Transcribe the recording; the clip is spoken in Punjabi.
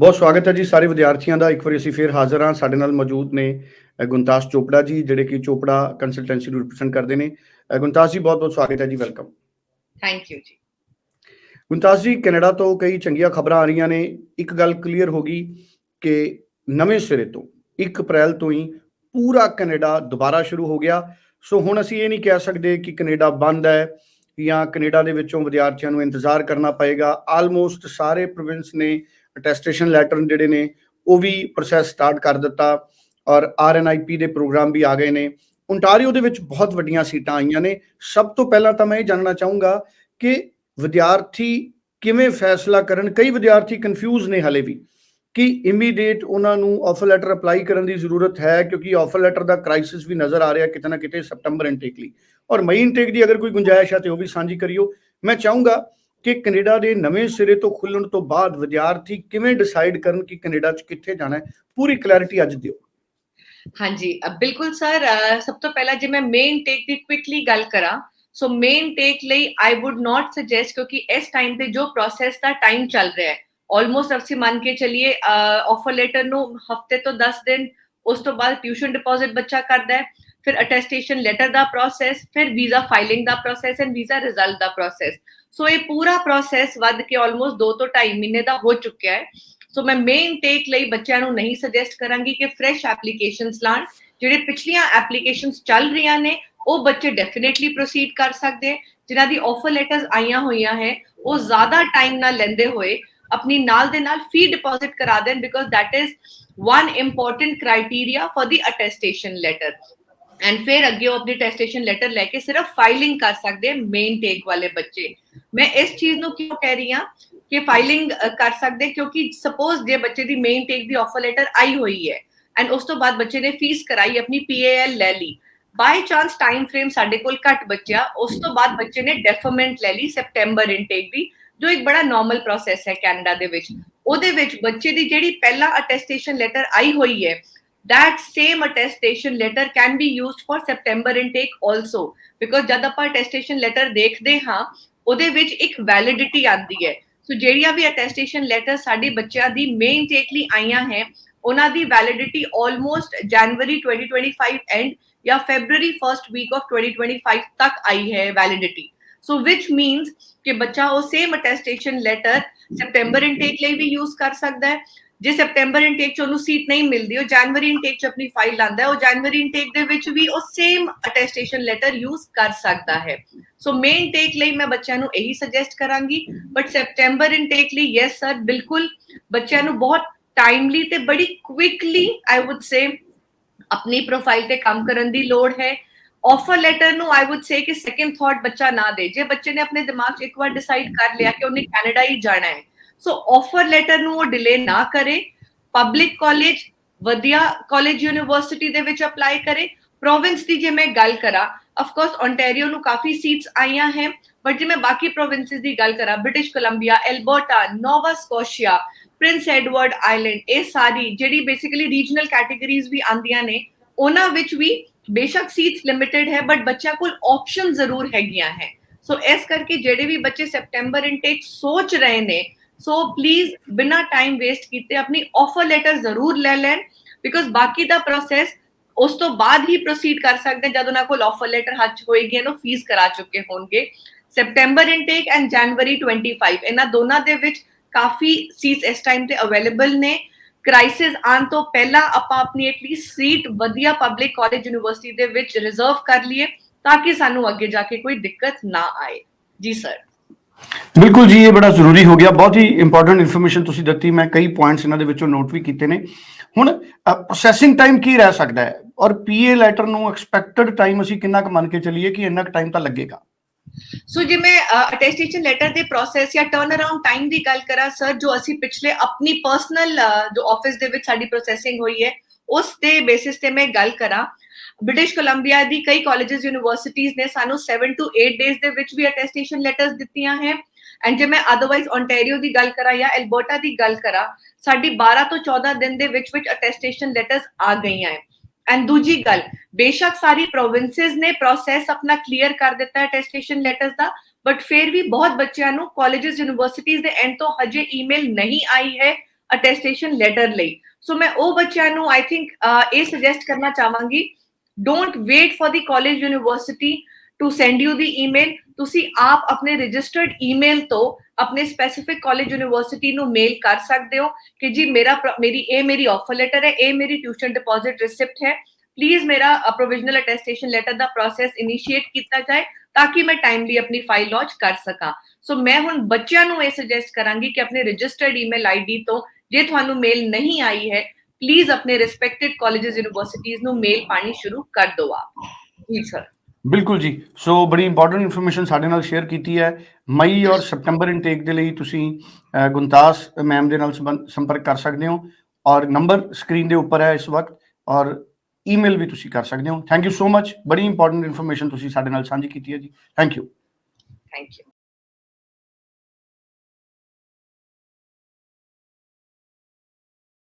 ਬਹੁਤ ਸਵਾਗਤ ਹੈ ਜੀ ਸਾਰੇ ਵਿਦਿਆਰਥੀਆਂ ਦਾ। ਇੱਕ ਵਾਰੀ ਅਸੀਂ ਫੇਰ ਹਾਜ਼ਰ ਹਾਂ। ਸਾਡੇ ਨਾਲ ਮੌਜੂਦ ਨੇ ਅ, ਗੁਣਤਾਸ ਚੋਪੜਾ ਜੀ ਜਿਹੜੇ ਕਿ ਚੋਪੜਾ ਕੰਸਲਟੈਂਸੀ ਨੂੰ ਰਿਪਰੈਜ਼ੈਂਟ ਕਰਦੇ ਨੇ। ਅ, ਗੁਣਤਾਸ ਜੀ ਬਹੁਤ ਬਹੁਤ ਸਵਾਗਤ ਹੈ ਜੀ। ਵੈਲਕਮ ਥੈਂਕ ਯੂ ਜੀ। ਗੁਣਤਾਸ ਜੀ ਕੈਨੇਡਾ ਤੋਂ ਕਈ ਚੰਗੀਆਂ ਖਬਰਾਂ ਆ ਰਹੀਆਂ ਨੇ। ਇੱਕ ਗੱਲ ਕਲੀਅਰ ਹੋ ਗਈ ਕਿ ਨਵੇਂ ਸਿਰੇ ਤੋਂ 1 ਅਪ੍ਰੈਲ ਤੋਂ ਹੀ ਪੂਰਾ ਕੈਨੇਡਾ ਦੁਬਾਰਾ ਸ਼ੁਰੂ ਹੋ ਗਿਆ। ਸੋ ਹੁਣ ਅਸੀਂ ਇਹ ਨਹੀਂ ਕਹਿ ਸਕਦੇ ਕਿ ਕੈਨੇਡਾ ਬੰਦ ਹੈ ਜਾਂ ਕੈਨੇਡਾ ਦੇ ਵਿੱਚੋਂ ਵਿਦਿਆਰਥੀਆਂ ਨੂੰ ਇੰਤਜ਼ਾਰ ਕਰਨਾ ਪਏਗਾ। ਆਲਮੋਸਟ ਸਾਰੇ ਪ੍ਰੋਵਿੰਸ ਨੇ ਅਟੈਸਟੇਸ਼ਨ ਲੈਟਰ ਜਿਹੜੇ ਨੇ, ਉਹ ਵੀ ਪ੍ਰੋਸੈਸ ਸਟਾਰਟ ਕਰ ਦਿੱਤਾ ਔਰ ਆਰਐਨਆਈਪੀ ਦੇ ਪ੍ਰੋਗਰਾਮ ਵੀ ਆ ਗਏ ਨੇ। ਓਨਟਾਰੀਓ ਦੇ ਵਿੱਚ ਬਹੁਤ ਵੱਡੀਆਂ ਸੀਟਾਂ ਆਈਆਂ ਨੇ। ਸਭ ਤੋਂ ਪਹਿਲਾਂ ਤਾਂ ਮੈਂ ਇਹ ਜਾਣਨਾ ਚਾਹੂੰਗਾ ਕਿ ਵਿਦਿਆਰਥੀ ਕਿਵੇਂ ਫੈਸਲਾ ਕਰਨ, ਕਈ ਵਿਦਿਆਰਥੀ ਕਨਫਿਊਜ਼ ਨੇ ਹਲੇ ਵੀ ਕਿ ਇਮੀਡੀਏਟ ਉਹਨਾਂ ਨੂੰ ਆਫਰ ਲੈਟਰ ਅਪਲਾਈ ਕਰਨ ਦੀ ਜ਼ਰੂਰਤ ਹੈ ਕਿਉਂਕਿ ਆਫਰ ਲੈਟਰ ਦਾ ਕ੍ਰਾਈਸਿਸ ਵੀ ਨਜ਼ਰ ਆ ਰਿਹਾ ਕਿਤੇ ਨਾ ਕਿਤੇ ਸਪਟੰਬਰ ਇਨਟੇਕ ਲਈ। ਔਰ ਮਈ ਇਨਟੇਕ ਦੀ ਅਗਰ ਕੋਈ ਗੁੰਜਾਇਸ਼ ਹੈ ਤੇ ਉਹ ਵੀ ਸਾਂਝੀ ਕਰਿਓ। ਮੈਂ ਚਾਹੂੰਗਾ ਕਿ ਕੈਨੇਡਾ ਦੇ ਨਵੇਂ ਸਿਰੇ ਤੋਂ ਖੁੱਲਣ ਤੋਂ ਬਾਅਦ ਵਿਦਿਆਰਥੀ ਕਿਵੇਂ ਡਿਸਾਈਡ ਕਰਨ ਕਿ ਕੈਨੇਡਾ 'ਚ ਕਿੱਥੇ ਜਾਣਾ ਹੈ ਪੂਰੀ ਕਲੈਰਿਟੀ ਅੱਜ ਦਿਓ। ਹਾਂਜੀ ਅ, ਬਿਲਕੁਲ ਸਰ ਅ, ਸਭ ਤੋਂ ਪਹਿਲਾਂ ਜੇ ਮੈਂ ਮੇਨ ਟੇਕ ਦੀ ਕੁਇਕਲੀ ਗੱਲ ਕਰਾਂ ਸੋ ਮੇਨ ਟੇਕ ਲਈ ਆਈ ਊਡ ਨਾਟ ਸੁਜੈਸਟ ਕਿਉਂਕਿ ਇਸ ਟਾਈਮ ਤੇ ਜੋ ਪ੍ਰੋਸੈਸ ਦਾ ਟਾਈਮ ਚੱਲ ਰਿਹਾ ਹੈ ਆਲਮੋਸਟ ਅਸੀਂ ਮੰਨ ਕੇ ਚੱਲੀਏ ਆਫਰ ਲੈਟਰ ਨੂੰ ਹਫ਼ਤੇ ਤੋਂ 10 ਦਿਨ ਉਸ ਤੋਂ ਬਾਅਦ ਟਿਊਸ਼ਨ ਡਿਪੋਜ਼ਿਟ ਬੱਚਾ ਕਰਦਾ ਹੈ ਫਿਰ ਅਟੈਸਟੇਸ਼ਨ ਲੈਟਰ ਦਾ ਪ੍ਰੋਸੈਸ ਫਿਰ ਵੀਜ਼ਾ ਫਾਈਲਿੰਗ ਦਾ ਪ੍ਰੋਸੈਸ ਐਂਡ ਵੀਜ਼ਾ ਰਿਜ਼ਲਟ ਦਾ ਪ੍ਰੋਸੈਸ ਸੋ ਇਹ ਪੂਰਾ ਪ੍ਰੋਸੈਸ ਵੱਧ ਕੇ ਆਲਮੋਸਟ 2 ਤੋਂ 2.5 ਮਹੀਨੇ ਦਾ ਹੋ ਚੁੱਕਿਆ ਹੈ। ਸੋ ਮੈਂ ਮੇਨ ਟੇਕ ਲਈ ਬੱਚਿਆਂ ਨੂੰ ਨਹੀਂ ਸੁਜੈਸਟ ਕਰਾਂਗੀ ਕਿ ਫਰੈਸ਼ ਐਪਲੀਕੇਸ਼ਨਸ ਲਾਣ। ਜਿਹੜੇ ਪਿਛਲੀਆਂ ਐਪਲੀਕੇਸ਼ਨਸ ਚੱਲ ਰਹੀਆਂ ਨੇ, ਉਹ ਬੱਚੇ ਡੈਫੀਨਿਟਲੀ ਪ੍ਰੋਸੀਡ ਕਰ ਸਕਦੇ ਹੈ। ਜਿਨ੍ਹਾਂ ਦੀ ਆਫਰ ਲੈਟਰਸ ਆਈਆਂ ਹੋਈਆਂ ਹੈ, ਉਹ ਜ਼ਿਆਦਾ ਟਾਈਮ ਨਾ ਲੈਂਦੇ ਹੋਏ ਆਪਣੀ ਨਾਲ ਦੇ ਨਾਲ ਫੀ ਡਿਪੋਜ਼ਿਟ ਕਰਾ ਦੇਣ because that is one important criteria for the attestation letter and ਫਿਰ ਅੱਗੇ ਉਹ ਆਪਣੀ ਟੈਸਟੇਸ਼ਨ ਲੈਟਰ ਲੈ ਕੇ ਸਿਰਫ ਫਾਈਲਿੰਗ ਕਰ ਸਕਦੇ ਮੇਨ ਟੇਕ ਵਾਲੇ ਬੱਚੇ। ਮੈਂ ਇਸ ਚੀਜ਼ ਨੂੰ ਕਿਉਂ ਕਹਿ ਰਹੀ ਹਾਂ ਕਿ ਫਾਈਲਿੰਗ ਕਰ ਸਕਦੇ ਕਿਉਂਕਿ ਸਪੋਜ਼ ਜੇ ਬੱਚੇ ਦੀ ਮੇਨ ਟੇਕ ਦੀ ਆਫਰ ਲੈਟਰ ਆਈ ਹੋਈ ਹੈ ਐਂਡ ਉਸ ਤੋਂ ਬਾਅਦ ਬੱਚੇ ਨੇ ਫੀਸ ਕਰਾਈ ਆਪਣੀ ਪੀਏਐਲ ਲੈ ਲਈ। ਬਾਈ ਚਾਂਸ ਟਾਈਮ ਫਰੇਮ ਸਾਡੇ ਕੋਲ ਘੱਟ ਬਚਿਆ, ਉਸ ਤੋਂ ਬਾਅਦ ਬੱਚੇ ਨੇ ਡੈਫਰਮੈਂਟ ਲੈ ਲਈ ਸੈਪਟੈਂਬਰ ਇਨਟੇਕ ਦੀ, ਜੋ ਇੱਕ ਬੜਾ ਨਾਰਮਲ ਪ੍ਰੋਸੈਸ ਹੈ ਕੈਨੇਡਾ ਦੇ ਵਿੱਚ। ਉਹਦੇ ਵਿੱਚ ਬੱਚੇ ਦੀ ਜਿਹੜੀ ਪਹਿਲਾਂ ਅਟੈਸਟੇਸ਼ਨ ਲੈਟਰ ਆਈ ਹੋਈ ਹੈ that same attestation letter can be used for September intake also. Because ਜਦ ਆਪਾਂ attestation letter ਦੇਖਦੇ ਹਾਂ ਉਹਦੇ ਵਿੱਚ ਇੱਕ ਵੈਲਿਡਿਟੀ ਆਂਦੀ ਹੈ ਸੋ ਜਿਹੜੀਆਂ ਵੀ attestation letter ਸਾਡੇ ਬੱਚਿਆਂ ਦੀ ਮੇਨ ਟੇਕ ਲਈ ਆਈਆਂ ਹੈ ਉਹਨਾਂ ਦੀ ਵੈਲਿਡਿਟੀ ਆਲਮੋਸਟ ਜਨਵਰੀ 2025 ਐਂਡ ਜਾਂ ਫੈਬਰੂਰੀ ਫਰਸਟ ਵੀਕ ਆਫ 2025 ਤੱਕ ਆਈ ਹੈ ਵੈਲਿਡਿਟੀ ਸੋ which means ਕਿ ਬੱਚਾ ਉਹ same attestation letter September intake ਲਈ ਵੀ ਯੂਜ਼ ਕਰ ਸਕਦਾ ਹੈ ਜੇ ਸੈਪਟੈਂਬਰ ਇਨਟੇਕ ਚ ਉਹਨੂੰ ਸੀਟ ਨਹੀਂ ਮਿਲਦੀ, ਉਹ ਜਨਵਰੀ ਇਨਟੇਕ ਚ ਆਪਣੀ ਫਾਈਲ ਲਾਂਦਾ ਹੈ, ਉਹ ਜਨਵਰੀ ਇਨਟੇਕ ਦੇ ਵਿੱਚ ਵੀ ਉਹ ਸੇਮ ਅਟੈਸਟੇਸ਼ਨ ਲੈਟਰ ਯੂਜ਼ ਕਰ ਸਕਦਾ ਹੈ। ਸੋ ਮੇਨ ਟੇਕ ਲਈ ਮੈਂ ਬੱਚਿਆਂ ਨੂੰ ਇਹੀ ਸੁਜੈਸਟ ਕਰਾਂਗੀ ਬਟ ਸੈਪਟੈਂਬਰ ਇਨਟੇਕ ਲਈ ਯੈਸ ਸਰ ਬਿਲਕੁਲ। ਬੱਚਿਆਂ ਨੂੰ ਬਹੁਤ ਟਾਈਮਲੀ ਤੇ ਬੜੀ ਕੁਇਕਲੀ ਆਈ ਊਡ ਸੇ ਆਪਣੀ ਪ੍ਰੋਫਾਈਲ ਤੇ ਕੰਮ ਕਰਨ ਦੀ ਲੋੜ ਹੈ। ਆਫਰ ਲੈਟਰ ਨੂੰ ਆਈ ਊਡ ਸੇ ਕਿ ਸੈਕੰਡ ਥਾਟ ਬੱਚਾ ਨਾ ਦੇ। ਜੇ ਬੱਚੇ ਨੇ ਆਪਣੇ ਦਿਮਾਗ 'ਚ ਇੱਕ ਵਾਰ ਡਿਸਾਈਡ ਕਰ ਲਿਆ ਕਿ ਉਹਨੇ ਕੈਨੇਡਾ ਹੀ ਜਾਣਾ ਹੈ ਸੋ ਆਫਰ ਲੈਟਰ ਨੂੰ ਉਹ ਡਿਲੇ ਨਾ ਕਰੇ। ਪਬਲਿਕ ਕਾਲਜ ਵਧੀਆ ਕਾਲਜ ਯੂਨੀਵਰਸਿਟੀ ਦੇ ਵਿੱਚ ਅਪਲਾਈ ਕਰੇ। ਪ੍ਰੋਵਿੰਸ ਦੀ ਜੇ ਮੈਂ ਗੱਲ ਕਰਾਂ ਆਫ ਕੋਰਸ ਓਨਟਾਰੀਓ ਨੂੰ ਕਾਫੀ ਸੀਟਸ ਆਈਆਂ ਹੈ। ਬਟ ਜੇ ਮੈਂ ਬਾਕੀ ਪ੍ਰੋਵਿੰਸਸ ਦੀ ਗੱਲ ਕਰਾਂ British Columbia Alberta Nova Scotia Prince Edward Island ਇਹ ਸਾਰੀ ਜਿਹੜੀ ਬੇਸਿਕਲੀ ਰੀਜਨਲ ਕੈਟਾਗਰੀਜ਼ ਵੀ ਆਂਦੀਆਂ ਨੇ, ਉਹਨਾਂ ਵਿੱਚ ਵੀ ਬੇਸ਼ੱਕ ਸੀਟਸ ਲਿਮਿਟਿਡ ਹੈ ਬਟ ਬੱਚਿਆਂ ਕੋਲ ਆਪਸ਼ਨ ਜ਼ਰੂਰ ਹੈਗੀਆਂ ਹੈ। ਸੋ ਇਸ ਕਰਕੇ ਜਿਹੜੇ ਵੀ ਬੱਚੇ ਸੈਪਟੈਂਬਰ ਇਨਟੇਕ ਸੋਚ ਰਹੇ ਨੇ ਸੋ ਪਲੀਜ਼ ਬਿਨਾ ਟਾਈਮ ਵੇਸਟ ਕੀਤੇ ਆਪਣੀ ਆਫਰ ਲੈਟਰ ਜ਼ਰੂਰ ਲੈ ਲੈਣ ਬਿਕੋਜ਼ ਬਾਕੀ ਦਾ ਪ੍ਰੋਸੈਸ ਉਸ ਤੋਂ ਬਾਅਦ ਹੀ ਪ੍ਰੋਸੀਡ ਕਰ ਸਕਦੇ ਜਦ ਉਹਨਾਂ ਕੋਲ ਆਫਰ ਲੈਟਰ ਹੱਥ ਹੋਏਗੀ ਇਹਨੂੰ ਫੀਸ ਕਰਾ ਚੁੱਕੇ ਹੋਣਗੇ ਸੈਪਟੈਂਬਰ ਇਨਟੇਕ ਐਂਡ ਜਨਵਰੀ 25 ਇਹਨਾਂ ਦੋਨਾਂ ਦੇ ਵਿੱਚ ਕਾਫੀ ਸੀਟਸ ਇਸ ਟਾਈਮ ਤੇ ਅਵੇਲੇਬਲ ਨੇ ਕ੍ਰਾਈਸਿਸ ਆਉਣ ਤੋਂ ਪਹਿਲਾਂ ਆਪਾਂ ਆਪਣੀ ਐਟਲੀਸਟ ਸੀਟ ਵਧੀਆ ਪਬਲਿਕ ਕਾਲਜ ਯੂਨੀਵਰਸਿਟੀ ਦੇ ਵਿੱਚ ਰਿਜ਼ਰਵ ਕਰ ਲਈਏ ਤਾਂ ਕਿ ਸਾਨੂੰ ਅੱਗੇ ਜਾ ਕੇ ਕੋਈ ਦਿੱਕਤ ਨਾ ਆਏ ਜੀ ਸਰ ਬਿਲਕੁਲ ਜੀ, ਇਹ ਬੜਾ ਜ਼ਰੂਰੀ ਹੋ ਗਿਆ। ਬਹੁਤ ਹੀ ਇੰਪੋਰਟੈਂਟ ਇਨਫੋਰਮੇਸ਼ਨ ਤੁਸੀਂ ਦਿੱਤੀ। ਮੈਂ ਕਈ ਪੁਆਇੰਟਸ ਇਹਨਾਂ ਦੇ ਵਿੱਚੋਂ ਨੋਟ ਵੀ ਕੀਤੇ ਨੇ। ਹੁਣ ਪ੍ਰੋਸੈਸਿੰਗ ਟਾਈਮ ਕੀ ਰਹਿ ਸਕਦਾ ਹੈ? ਔਰ ਪੀਏ ਲੈਟਰ ਨੂੰ ਐਕਸਪੈਕਟਡ ਟਾਈਮ ਅਸੀਂ ਕਿੰਨਾ ਕੁ ਮੰਨ ਕੇ ਚੱਲੀਏ ਕਿ ਇੰਨਾ ਕੁ ਟਾਈਮ ਤਾਂ ਲੱਗੇਗਾ? ਸੋ ਜੇ ਮੈਂ ਅਟੈਸਟੇਸ਼ਨ ਲੈਟਰ ਦੇ ਪ੍ਰੋਸੈਸ ਜਾਂ ਟਰਨ ਅਰਾਊਂਡ ਟਾਈਮ ਦੀ ਗੱਲ ਕਰਾਂ ਸਰ ਜੋ ਅਸੀਂ ਪਿਛਲੇ ਆਪਣੀ ਪਰਸਨਲ ਜੋ ਆਫਿਸ ਦੇ ਵਿੱਚ ਸਾਡੀ ਪ੍ਰੋਸੈਸਿੰਗ ਹੋਈ ਹੈ, ਉਸ ਦੇ ਬੇਸਿਸ ਤੇ ਮੈਂ ਗੱਲ ਕਰਾਂ। ਬ੍ਰਿਟਿਸ਼ ਕੋਲੰਬੀਆ ਦੀ ਕਈ ਕਾਲਜਸ ਯੂਨੀਵਰਸਿਟੀਜ਼ ਨੇ ਸਾਨੂੰ 7 ਟੂ 8 ਡੇਜ਼ ਦੇ ਵਿੱਚ ਵੀ ਅਟੈਸਟੇਸ਼ਨ ਲੈਟਰਸ ਦਿੱਤੀਆਂ ਹੈ। ਐਂਡ ਜੇ ਮੈਂ ਅਦਰਵਾਈਜ਼ ਓਨਟਾਰੀਓ ਦੀ ਗੱਲ ਕਰਾਂ ਜਾਂ ਐਲਬਰਟਾ ਦੀ ਗੱਲ ਕਰਾਂ, ਸਾਡੀ 12 ਤੋਂ 14 ਦਿਨ ਦੇ ਵਿੱਚ ਵਿੱਚ ਅਟੈਸਟੇਸ਼ਨ ਲੈਟਰਸ ਆ ਗਈਆਂ ਹੈ। ਐਂਡ ਦੂਜੀ ਗੱਲ, ਬੇਸ਼ੱਕ ਸਾਰੀ ਪ੍ਰੋਵਿੰਸਸ ਨੇ ਪ੍ਰੋਸੈਸ ਆਪਣਾ ਕਲੀਅਰ ਕਰ ਦਿੱਤਾ ਹੈ ਅਟੈਸਟੇਸ਼ਨ ਲੈਟਰਸ ਦਾ ਬਟ ਫਿਰ ਵੀ ਬਹੁਤ ਬੱਚਿਆਂ ਨੂੰ ਕਾਲਜਸ ਯੂਨੀਵਰਸਿਟੀਜ਼ ਦੇ ਐਂਡ ਤੋਂ ਹਜੇ ਈਮੇਲ ਨਹੀਂ ਆਈ ਹੈ ਅਟੈਸਟੇਸ਼ਨ ਲੈਟਰ ਲਈ। ਸੋ ਮੈਂ ਉਹ ਬੱਚਿਆਂ ਨੂੰ ਆਈ ਥਿੰਕ ਇਹ ਸੁਜੈਸਟ ਕਰਨਾ ਚਾਹਾਂਗੀ don't wait for the college university to send you the email ਤੁਸੀਂ ਆਪ ਆਪਣੇ ਰਜਿਸਟਰਡ ਈਮੇਲ ਤੋਂ ਆਪਣੇ ਸਪੈਸੀਫਿਕ ਕਾਲਜ ਯੂਨੀਵਰਸਿਟੀ ਨੂੰ ਮੇਲ ਕਰ ਸਕਦੇ ਹੋ ਕਿ ਜੀ ਮੇਰਾ ਪ੍ਰ- ਮੇਰੀ, ਇਹ ਮੇਰੀ ਆਫਰ ਲੈਟਰ ਹੈ, ਇਹ ਮੇਰੀ ਟਿਊਸ਼ਨ ਡਿਪੋਜ਼ਿਟ ਰਿਸਿਪਟ ਹੈ। ਪਲੀਜ਼ ਮੇਰਾ ਪ੍ਰੋਵੀਜ਼ਨਲ ਅਟੈਸਟੇਸ਼ਨ ਲੈਟਰ ਦਾ ਪ੍ਰੋਸੈਸ ਇਨੀਸ਼ੀਏਟ ਕੀਤਾ ਜਾਏ ਤਾਂ ਕਿ ਮੈਂ ਟਾਈਮਲੀ ਆਪਣੀ ਫਾਈਲ ਲਾਂਚ ਕਰ ਸਕਾਂ। ਸੋ ਮੈਂ ਹੁਣ ਬੱਚਿਆਂ ਨੂੰ ਇਹ ਸੁਜੈਸਟ ਕਰਾਂਗੀ ਕਿ ਆਪਣੇ ਰਜਿਸਟਰਡ ਈਮੇਲ ਆਈਡੀ ਤੋਂ ਜੇ ਤੁਹਾਨੂੰ ਮੇਲ ਨਹੀਂ ਆਈ ਹੈ ਪਲੀਜ਼ ਆਪਣੇ ਰਿਸਪੈਕਟਡ ਕਾਲਜਸ ਯੂਨੀਵਰਸਿਟੀਜ਼ ਨੂੰ ਮੇਲ ਪਾਣੀ ਸ਼ੁਰੂ ਕਰ ਦਿਓ ਆਪ ਜੀ ਸਰ ਬਿਲਕੁਲ ਜੀ ਸੋ ਬੜੀ ਇੰਪੋਰਟੈਂਟ ਇਨਫੋਰਮੇਸ਼ਨ ਸਾਡੇ ਨਾਲ ਸ਼ੇਅਰ ਕੀਤੀ ਹੈ ਮਈ ਔਰ ਸਪਟੈਂਬਰ ਇਨਟੇਕ ਦੇ ਲਈ ਤੁਸੀਂ ਗੁੰਤਾਸ ਮੈਮ ਦੇ ਨਾਲ ਸੰਪਰਕ ਕਰ ਸਕਦੇ ਹੋ ਔਰ ਨੰਬਰ ਸਕਰੀਨ ਦੇ ਉੱਪਰ ਹੈ ਇਸ ਵਕਤ ਔਰ ਈਮੇਲ ਵੀ ਤੁਸੀਂ ਕਰ ਸਕਦੇ ਹੋ ਥੈਂਕ ਯੂ ਸੋ ਮਚ ਬੜੀ ਇੰਪੋਰਟੈਂਟ ਇਨਫੋਰਮੇਸ਼ਨ ਤੁਸੀਂ ਸਾਡੇ ਨਾਲ ਸਾਂਝੀ ਕੀਤੀ ਹੈ ਜੀ ਥੈਂਕ ਯੂ ਥੈਂਕ ਯੂ